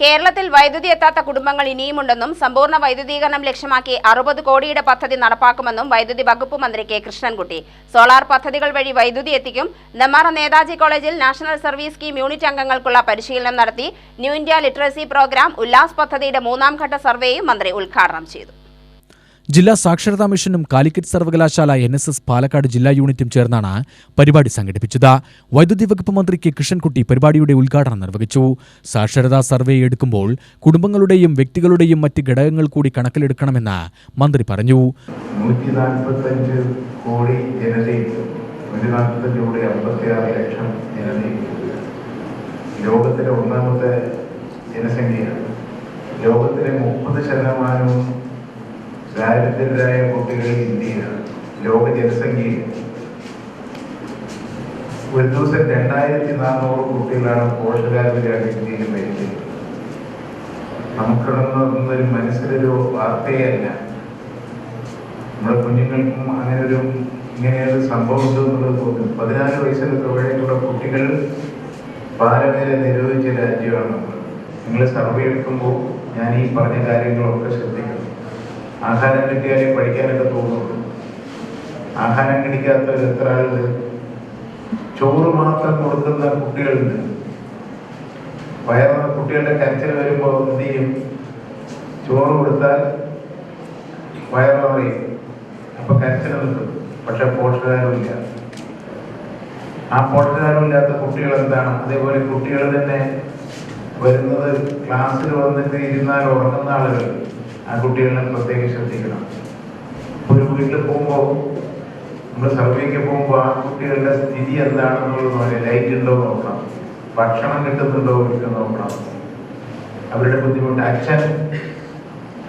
കേരളത്തിൽ വൈദ്യുതി എത്താത്ത കുടുംബങ്ങൾ ഇനിയുമുണ്ടെന്നും സമ്പൂർണ വൈദ്യുതീകരണം ലക്ഷ്യമാക്കി അറുപത് കോടിയുടെ പദ്ധതി നടപ്പാക്കുമെന്നും വൈദ്യുതി വകുപ്പ് മന്ത്രി കെ കൃഷ്ണൻകുട്ടി. സോളാർ പദ്ധതികൾ വഴി വൈദ്യുതി എത്തിക്കും. നെമ്മാറ നേതാജി കോളേജിൽ നാഷണൽ സർവീസ് സ്കീം യൂണിറ്റ് അംഗങ്ങൾക്കുള്ള പരിശീലനം നടത്തി. New India literacy programme Ullas പദ്ധതിയുടെ മൂന്നാം ഘട്ട സർവേയും മന്ത്രി ഉദ്ഘാടനം ചെയ്തു. ജില്ലാ സാക്ഷരതാ മിഷനും കാലിക്കറ്റ് സർവകലാശാല എൻ എസ് എസ് പാലക്കാട് ജില്ലാ യൂണിറ്റും ചേർന്നാണ് പരിപാടി സംഘടിപ്പിച്ചത്. വൈദ്യുതി വകുപ്പ് മന്ത്രി കെ കൃഷ്ണൻകുട്ടി പരിപാടിയുടെ ഉദ്ഘാടനം നിർവഹിച്ചു. സാക്ഷരതാ സർവേ എടുക്കുമ്പോൾ കുടുംബങ്ങളുടെയും വ്യക്തികളുടെയും മറ്റ് ഘടകങ്ങൾ കൂടി കണക്കിലെടുക്കണമെന്ന് മന്ത്രി പറഞ്ഞു. കോടി ലക്ഷം ലോകത്തിലെ ഒന്നാമത്തെ ജനസംഖ്യയാണ്. ലോകത്തിലെ മുപ്പത് ശതമാനവും ദാരിദ്ര്യരായ കുട്ടികൾ ഇന്ത്യയിലാണ് ലോക ജനസംഖ്യയിൽ. ഒരു ദിവസം രണ്ടായിരത്തി നാനൂറ് കുട്ടികളാണ് ഇന്ത്യയിൽ മരിക്കുന്നത് നമുക്കിടന്നൊരു മനസ്സിലൊരു വാർത്തയല്ല. നമ്മുടെ കുഞ്ഞുങ്ങൾക്കും അങ്ങനെ ഒരു ഇങ്ങനെയൊരു സംഭവം ഉണ്ടെന്നുള്ളത് തോന്നുന്നു. പതിനാല് വയസ്സിന് തൊഴിലുള്ള കുട്ടികൾ പാലവേല നിരോധിച്ച രാജ്യമാണ്. നിങ്ങൾ സർവേ എടുക്കുമ്പോൾ ഞാൻ ഈ പറഞ്ഞ കാര്യങ്ങളൊക്കെ ശ്രദ്ധിക്കണം. ആഹാരം കിട്ടിയാലേ പഠിക്കാനൊക്കെ തോന്നുള്ളൂ. ആഹാരം കിടിക്കാത്ത എത്ര ആളുണ്ട്? ചോറ് മാത്രം കൊടുക്കുന്ന കുട്ടികളുണ്ട്. വയറുള്ള കുട്ടികളുടെ കരച്ചിൽ വരുമ്പോൾ എന്ത് ചെയ്യും? ചോറ് കൊടുത്താൽ വയറ് നിറയും. അപ്പൊ കരച്ചിൽ നിൽക്കും. പക്ഷെ പോഷകാരമില്ല ആ പോഷകാരമില്ലാത്ത കുട്ടികൾ എന്താണ്? അതേപോലെ കുട്ടികൾ തന്നെ വരുന്നത് ക്ലാസ്സിൽ വന്നിട്ട് ഇരുന്നാൽ ഉറങ്ങുന്ന ആളുകൾ. ആ കുട്ടികളെ പ്രത്യേകം ശ്രദ്ധിക്കണം. ഒരു വീട്ടിൽ പോകുമ്പോൾ നമ്മൾ സർവേക്ക് പോകുമ്പോൾ ആ കുട്ടികളുടെ സ്ഥിതി എന്താണെന്നുള്ളത് നോക്കാം ലൈറ്റ് ഉണ്ടോ നോക്കണം. ഭക്ഷണം കിട്ടുന്നുണ്ടോ എന്ന് നോക്കണം. അവരുടെ ബുദ്ധിമുട്ട് അച്ഛൻ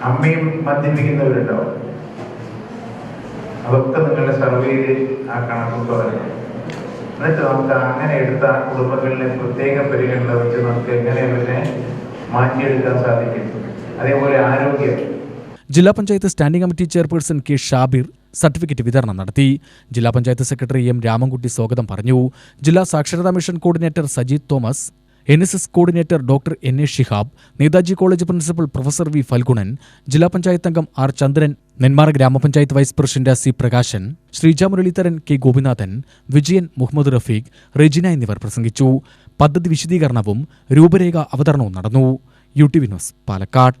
അമ്മയും മദ്യപിക്കുന്നവരുണ്ടാവും. അതൊക്കെ നിങ്ങളുടെ സർവേയിൽ ആ കണക്ക് വരണം എന്നിട്ട് നമുക്ക് അങ്ങനെ എടുത്ത കുടുംബങ്ങളിലെ പ്രത്യേക പരിഗണന വെച്ച് നമുക്ക് എങ്ങനെ അവരെ മാറ്റിയെടുക്കാൻ സാധിക്കും. അതേപോലെ ആരോഗ്യം. ജില്ലാ panchayat standing committee chairperson K Shabir certificate വിതരണം നടത്തി. ജില്ലാ പഞ്ചായത്ത് സെക്രട്ടറി എം രാമൻകുട്ടി സ്വാഗതം പറഞ്ഞു. ജില്ലാ സാക്ഷരതാ mission coordinator Sajeeth Thomas N S S coordinator doctor N A Shihab Netaji college principal professor V Phalgunan ജില്ലാ പഞ്ചായത്ത് അംഗം ആർ ചന്ദ്രൻ നെന്മാറ ഗ്രാമപഞ്ചായത്ത് vice president C Prakashan Sreeja Muralidharan K Gopinathan Vijayan Muhammad Rafeeq Regina എന്നിവർ പ്രസംഗിച്ചു. പദ്ധതി വിശദീകരണവും രൂപരേഖ അവതരണവും നടന്നു. U T V news Palakkad.